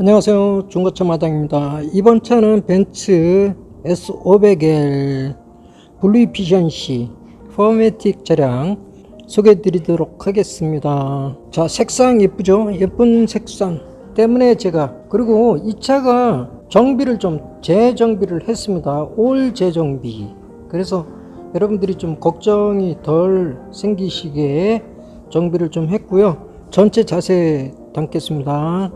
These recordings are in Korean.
안녕하세요. 중고차 마당입니다. 이번 차는 벤츠 S500L 블루 이피션시 포매틱 차량 소개해 드리도록 하겠습니다. 자 색상 예쁘죠? 예쁜 색상 때문에 제가 그리고 이 차가 정비를 좀 재정비를 했습니다. 올 재정비. 그래서 여러분들이 좀 걱정이 덜 생기시게 정비를 좀 했고요. 전체 자세 담겠습니다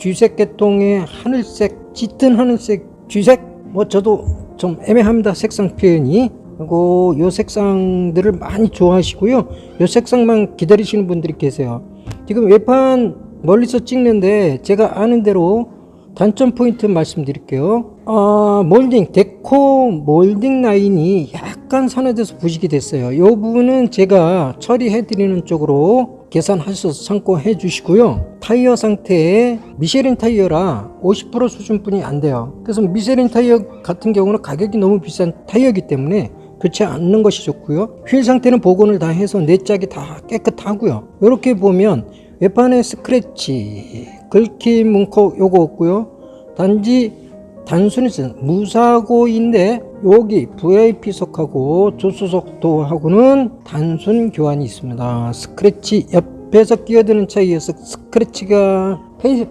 쥐색 계통의 하늘색 짙은 하늘색 쥐색? 뭐 저도 좀 애매합니다 색상 표현이. 그리고 요 색상들을 많이 좋아하시고요. 요 색상만 기다리시는 분들이 계세요. 지금 외판 멀리서 찍는데 제가 아는 대로 단점 포인트 말씀드릴게요. 아 몰딩 데코 몰딩 라인이 약간 선에대해서 부식이 됐어요. 이 부분은 제가 처리해 드리는 쪽으로 계산하셔서 참고해 주시고요. 타이어 상태에 미쉐린 타이어라 50% 수준뿐이 안 돼요. 그래서 미쉐린 타이어 같은 경우는 가격이 너무 비싼 타이어이기 때문에 교체 않는 것이 좋고요. 휠 상태는 복원을 다 해서 네 짝이 다 깨끗하고요. 이렇게 보면 외판에 스크래치 긁힘 문콕 요거 없고요. 단지 단순히 무사고인데 여기 VIP석하고 조수석도하고는 단순 교환이 있습니다. 스크래치 옆에서 끼어드는 차이에서 스크래치가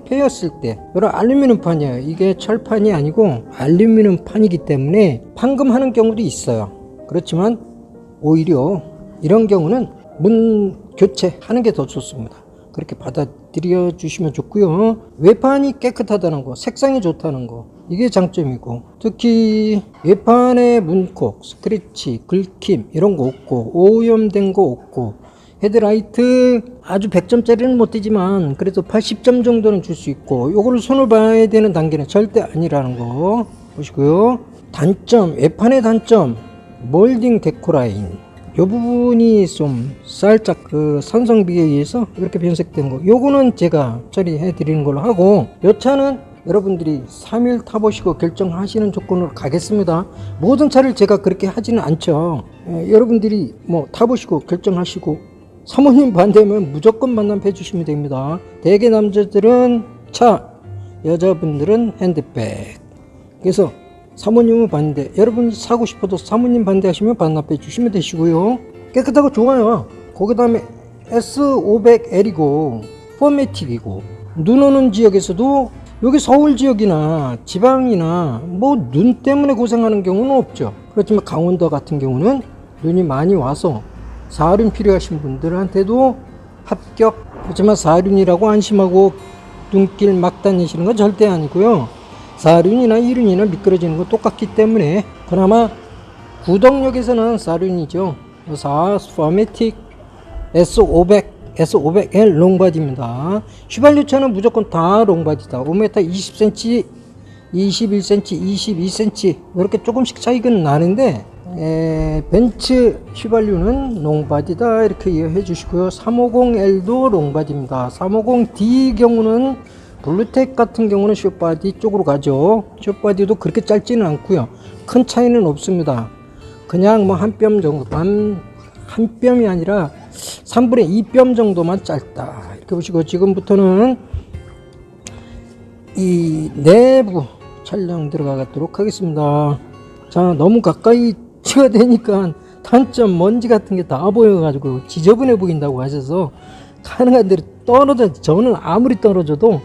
패였을 때 이런 알루미늄 판이에요. 이게 철판이 아니고 알루미늄 판이기 때문에 판금하는 경우도 있어요. 그렇지만 오히려 이런 경우는 문 교체하는 게 더 좋습니다. 그렇게 받아들여 주시면 좋고요. 외판이 깨끗하다는 거, 색상이 좋다는 거, 이게 장점이고 특히 외판의 문콕, 스크래치, 긁힘 이런 거 없고 오염된 거 없고 헤드라이트 아주 100점짜리는 못 되지만 그래도 80점 정도는 줄 수 있고 요거를 손을 봐야 되는 단계는 절대 아니라는 거 보시고요. 단점, 외판의 단점, 몰딩 데코라인 요 부분이 좀 살짝 그 산성비에 의해서 이렇게 변색된 거. 요거는 제가 처리해 드리는 걸로 하고 요 차는 여러분들이 3일 타보시고 결정하시는 조건으로 가겠습니다. 모든 차를 제가 그렇게 하지는 않죠. 예, 여러분들이 뭐 타보시고 결정하시고 사모님 반대면 무조건 만남해 주시면 됩니다. 대개 남자들은 차 여자분들은 핸드백. 그래서 사모님은 반대. 여러분 사고 싶어도 사모님 반대하시면 반납해 주시면 되시고요. 깨끗하고 좋아요. 거기 다음에 S500L이고 포매틱이고 눈 오는 지역에서도 여기 서울 지역이나 지방이나 뭐 눈 때문에 고생하는 경우는 없죠. 그렇지만 강원도 같은 경우는 눈이 많이 와서 사륜 필요하신 분들한테도 합격. 하지만 사륜이라고 안심하고 눈길 막 다니시는 건 절대 아니고요 사륜이나 이륜이나 미끄러지는 건 똑같기 때문에 그나마 구동력에서는 사륜이죠. 그래서 포매틱 S500, S500L 롱바디입니다. 휘발유차는 무조건 다 롱바디다. 5m 20cm, 21cm, 22cm 이렇게 조금씩 차이가 나는데 에, 벤츠 휘발유는 롱바디다 이렇게 이해해 주시고요. 350L도 롱바디입니다. 350D 경우는 블루텍 같은 경우는 숏바디 쪽으로 가죠. 숏바디도 그렇게 짧지는 않고요. 큰 차이는 없습니다. 그냥 뭐 한 뼘 정도, 반, 한 뼘이 아니라 3분의 2 뼘 정도만 짧다. 이렇게 보시고 지금부터는 이 내부 촬영 들어가도록 하겠습니다. 자, 너무 가까이 찍어야 되니까 단점 먼지 같은 게 다 보여가지고 지저분해 보인다고 하셔서 가능한 대로 떨어져, 저는 아무리 떨어져도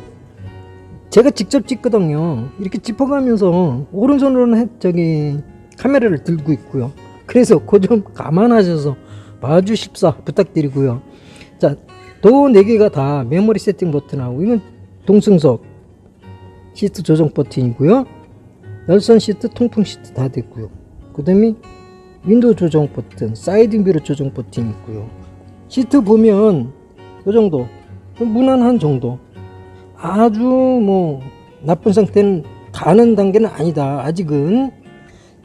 제가 직접 찍거든요. 이렇게 짚어가면서 오른손으로는 해- 저기 카메라를 들고 있고요. 그래서 그 좀 감안하셔서 봐주십사 부탁드리고요. 자, 도 4개가 다 메모리 세팅 버튼하고 이건 동승석 시트 조정 버튼이고요. 열선 시트, 통풍 시트 다 됐고요. 그 다음에 윈도우 조정 버튼, 사이드 미러 조정 버튼이 있고요. 시트 보면 이 정도, 무난한 정도. 아주 뭐 나쁜 상태는 가는 단계는 아니다. 아직은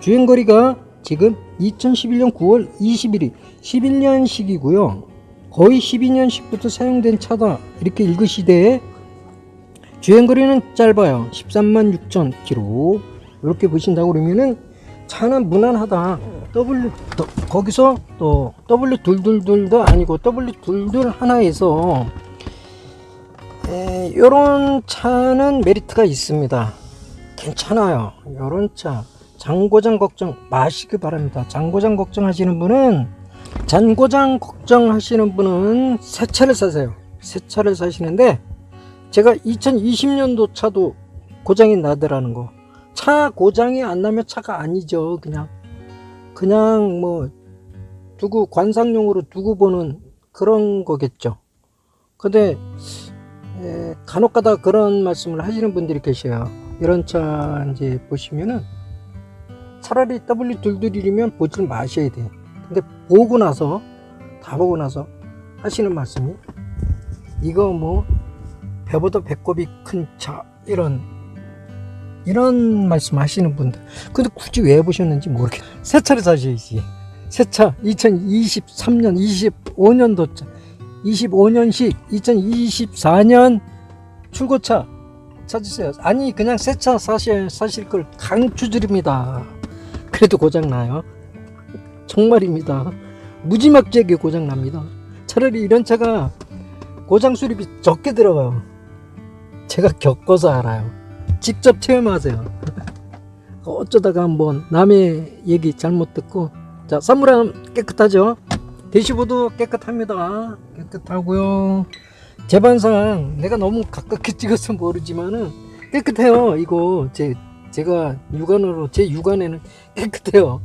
주행거리가 지금 2011년 9월 21일 11년식이고요. 거의 12년식부터 사용된 차다. 이렇게 읽으시되 주행거리는 짧아요. 13만 6천 킬로. 이렇게 보신다고 그러면은 차는 무난하다. W 또 거기서 또 W 둘둘둘도 아니고 W 둘둘 하나에서 에, 요런 차는 메리트가 있습니다. 괜찮아요. 요런 차. 장고장 걱정 마시기 바랍니다. 장고장 걱정하시는 분은 잔고장 걱정하시는 분은 새 차를 사세요. 새 차를 사시는데 제가 2020년도 차도 고장이 나더라는 거. 차 고장이 안 나면 차가 아니죠. 그냥 그냥 뭐 두고 관상용으로 두고 보는 그런 거겠죠. 근데 에, 간혹가다 그런 말씀을 하시는 분들이 계셔요. 이런 차 이제 보시면은 차라리 W 둘둘이면 보질 마셔야 돼. 근데 보고 나서 다 보고 나서 하시는 말씀이 이거 뭐 배보다 배꼽이 큰 차 이런 이런 말씀 하시는 분들 근데 굳이 왜 보셨는지 모르겠 새 차를 사셔야지 새차 2023년 25년도 차 25년식 2024년 출고차 찾으세요. 아니 그냥 새 차 사실 사실 걸 강추드립니다. 그래도 고장나요. 정말입니다. 무지막지하게 고장납니다. 차라리 이런 차가 고장 수리비 적게 들어가요. 제가 겪어서 알아요. 직접 체험하세요. 어쩌다가 한번 남의 얘기 잘못 듣고 자 선물함 깨끗하죠 대시보드 깨끗합니다. 깨끗하고요. 제반상 내가 너무 가깝게 찍어서 모르지만은 깨끗해요 이거. 제 제가 육안으로 제 육안에는 깨끗해요.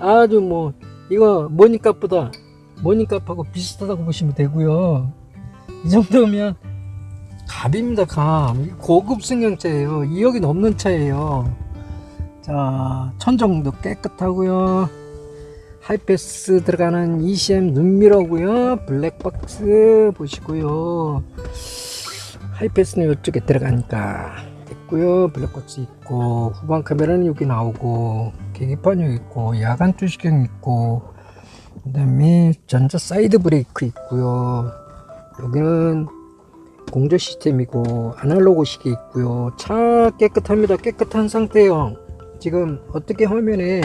아주 뭐 이거 모니값보다. 모니값하고 비슷하다고 보시면 되고요. 이 정도면 갑입니다 갑. 고급 승용차예요. 2억이 넘는 차예요. 자 천정도 깨끗하고요 하이패스 들어가는 ECM 눈미러고요. 블랙박스 보시고요. 하이패스는 이쪽에 들어가니까 됐고요. 블랙박스 있고 후방 카메라는 여기 나오고 계기판 여기 있고 야간 투시경 있고 그 다음에 전자 사이드 브레이크 있고요. 여기는 공조 시스템이고 아날로그 시계 있고요. 차 깨끗합니다. 깨끗한 상태요 지금 어떻게 화면에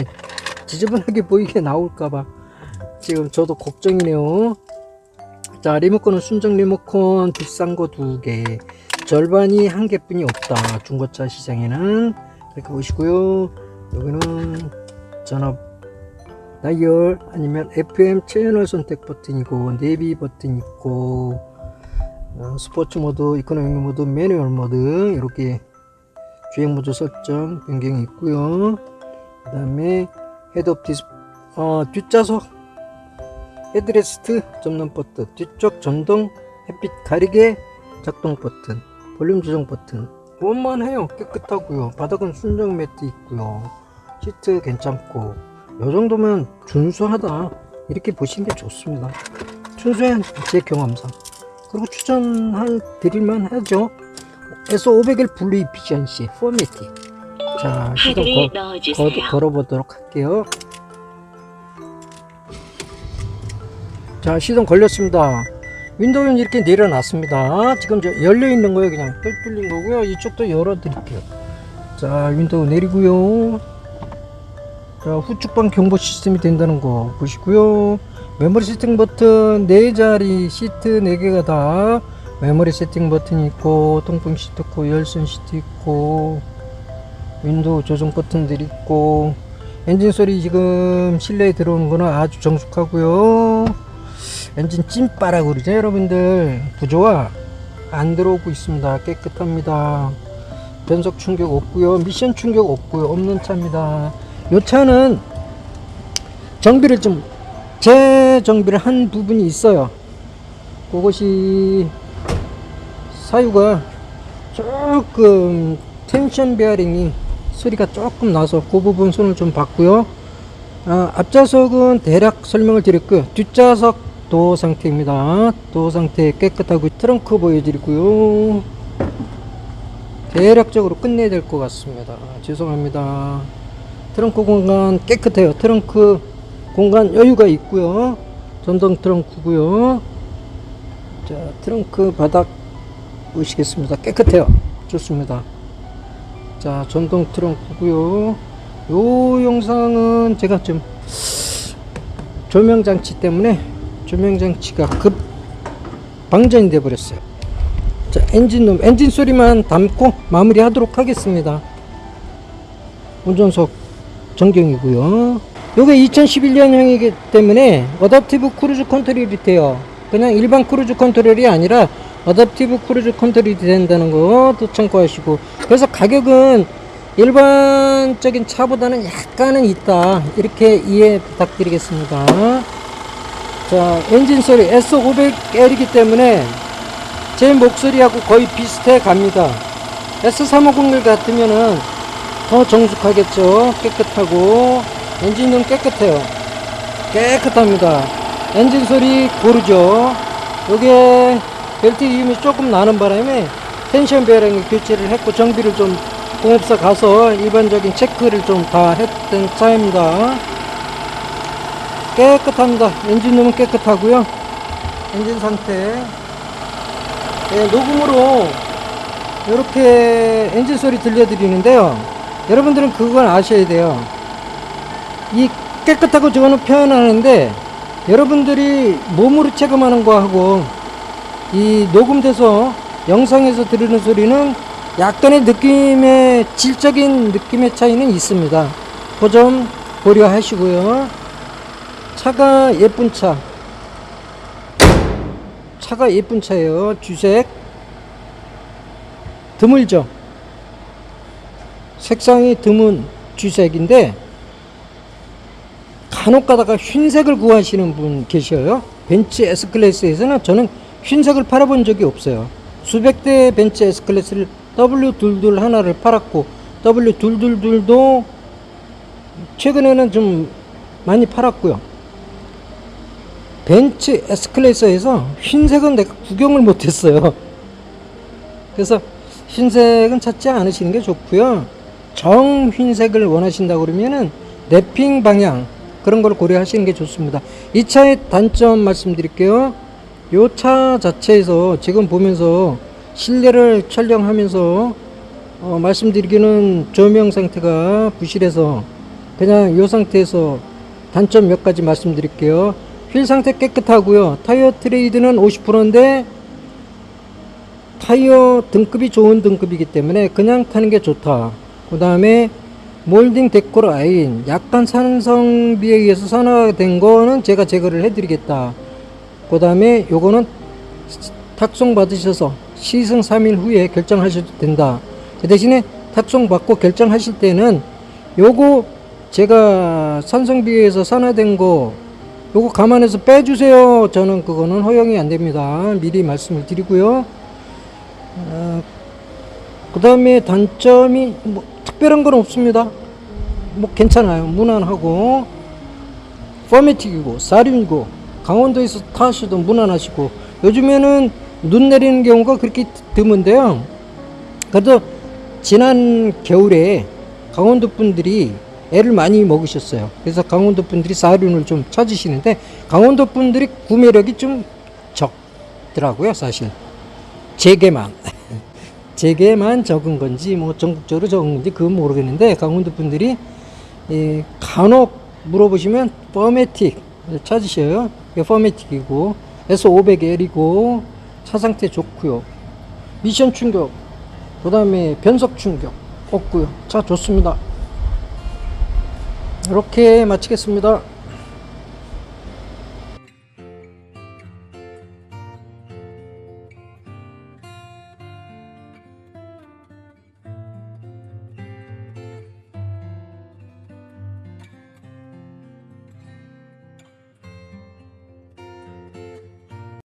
지저분하게 보이게 나올까봐 지금 저도 걱정이네요. 자 리모컨은 순정 리모컨 비싼 거 두 개 절반이 한 개뿐이 없다. 중고차 시장에는. 이렇게 보시고요. 여기는 전압 다이얼 아니면 FM 채널 선택 버튼이고 내비 버튼 있고 어, 스포츠 모드, 이코노미 모드, 매뉴얼 모드 이렇게 주행 모드 설정 변경이 있고요. 그 다음에 헤드업 디스 어, 뒷좌석 헤드레스트 접는 버튼, 뒤쪽 전동 햇빛 가리개 작동 버튼, 볼륨 조정 버튼. 원만해요. 깨끗하고요. 바닥은 순정 매트 있고요. 시트 괜찮고 이 정도면 준수하다 이렇게 보시는 게 좋습니다. 순수한 제 경험상. 그리고 추천할 드릴만 하죠. S500을 블루 이피션시 포매틱. 자, 시동 거. 거, 걸어보도록 할게요. 자, 시동 걸렸습니다. 윈도우는 이렇게 내려놨습니다. 지금 저 열려 있는 거예요. 그냥 뚫 뚫린 거고요. 이쪽도 열어 드릴게요. 자, 윈도우 내리고요. 자, 후측방 경보 시스템이 된다는 거 보시고요. 메모리 세팅 버튼 4자리 시트 4개가 다 메모리 세팅 버튼이 있고 통풍 시트 있고 열선 시트 있고 윈도우 조정 버튼들이 있고 엔진 소리 지금 실내에 들어오는 거는 아주 정숙하고요. 엔진 찐빠라고 그러죠 여러분들. 부조화 안 들어오고 있습니다. 깨끗합니다. 변속 충격 없고요. 미션 충격 없고요. 없는 차입니다. 이 차는 정비를 좀 재정비를 한 부분이 있어요. 그것이 사유가 조금 텐션 베어링이 소리가 조금 나서 그 부분 손을 좀 봤고요. 아, 앞좌석은 대략 설명을 드렸고요. 뒷좌석 도 상태입니다. 도 상태 깨끗하고 트렁크 보여드리고요. 대략적으로 끝내야 될 것 같습니다. 죄송합니다. 트렁크 공간 깨끗해요. 트렁크 공간 여유가 있고요. 전동 트렁크고요. 자, 트렁크 바닥 보시겠습니다. 깨끗해요. 좋습니다. 자, 전동 트렁크고요. 요 영상은 제가 좀 조명 장치 때문에 조명 장치가 급 방전이 돼 버렸어요. 자, 엔진룸, 엔진 소리만 담고 마무리 하도록 하겠습니다. 운전석 전경이고요. 요게 2011년형이기 때문에 어답티브 크루즈 컨트롤이 돼요. 그냥 일반 크루즈 컨트롤이 아니라 어답티브 크루즈 컨트롤이 된다는 것도 참고하시고 그래서 가격은 일반적인 차보다는 약간은 있다 이렇게 이해 부탁드리겠습니다. 자 엔진 소리 S500L이기 때문에 제 목소리하고 거의 비슷해 갑니다. S350L 같으면은 더 정숙하겠죠. 깨끗하고 엔진은 깨끗해요. 깨끗합니다. 엔진 소리 고르죠. 요게 벨트 이음이 조금 나는 바람에 텐션 베어링 교체를 했고 정비를 좀 공업사 가서 일반적인 체크를 좀 다 했던 차입니다. 깨끗합니다. 엔진룸은 깨끗하고요. 엔진 상태 예, 녹음으로 이렇게 엔진 소리 들려드리는데요. 여러분들은 그걸 아셔야 돼요. 이 깨끗하고 저거는 표현하는데 여러분들이 몸으로 체감하는 거하고 이 녹음돼서 영상에서 들으는 소리는 약간의 느낌의 질적인 느낌의 차이는 있습니다. 그 점 고려하시고요. 차가 예쁜 차. 차가 예쁜 차예요. 주색. 드물죠. 색상이 드문 주색인데 간혹 가다가 흰색을 구하시는 분 계셔요. 벤츠 S클래스에서는 저는 흰색을 팔아본 적이 없어요. 수백 대 벤츠 S클래스를 W22 하나를 팔았고 W222도 최근에는 좀 많이 팔았고요. 벤츠 S클래스에서 흰색은 내가 구경을 못했어요. 그래서 흰색은 찾지 않으시는 게 좋고요. 정 흰색을 원하신다 그러면은 랩핑 방향 그런 걸 고려하시는 게 좋습니다. 이 차의 단점 말씀드릴게요. 요차 자체에서 지금 보면서 실내를 촬영하면서 어, 말씀드리기는 조명 상태가 부실해서 그냥 요 상태에서 단점 몇 가지 말씀드릴게요. 휠 상태 깨끗하고요. 타이어 트레이드는 50%인데 타이어 등급이 좋은 등급이기 때문에 그냥 타는 게 좋다. 그 다음에 몰딩 데코 라인 약간 산성비에 의해서 산화된 거는 제가 제거를 해드리겠다. 그 다음에 요거는 탁송 받으셔서 시승 3일 후에 결정하셔도 된다. 그 대신에 탁송 받고 결정하실 때는 요거 제가 산성비에서 산화된 거 요거 감안해서 빼주세요. 저는 그거는 허용이 안 됩니다. 미리 말씀을 드리고요. 그 다음에 단점이 뭐 특별한 건 없습니다. 뭐 괜찮아요. 무난하고 포매틱이고 사륜이고 강원도에서 타시도 무난하시고 요즘에는 눈 내리는 경우가 그렇게 드문데요. 그래도 지난 겨울에 강원도 분들이 애를 많이 먹으셨어요. 그래서 강원도 분들이 사륜을 좀 찾으시는데 강원도 분들이 구매력이 좀 적더라고요, 사실. 제게만. 제게만 적은 건지 뭐 전국적으로 적은 건지 그건 모르겠는데 강원도 분들이 예, 간혹 물어보시면 퍼매틱 찾으셔요. 이게 퍼매틱이고 S500L이고 차 상태 좋고요. 미션 충격 그 다음에 변속 충격 없고요. 차 좋습니다. 이렇게 마치겠습니다.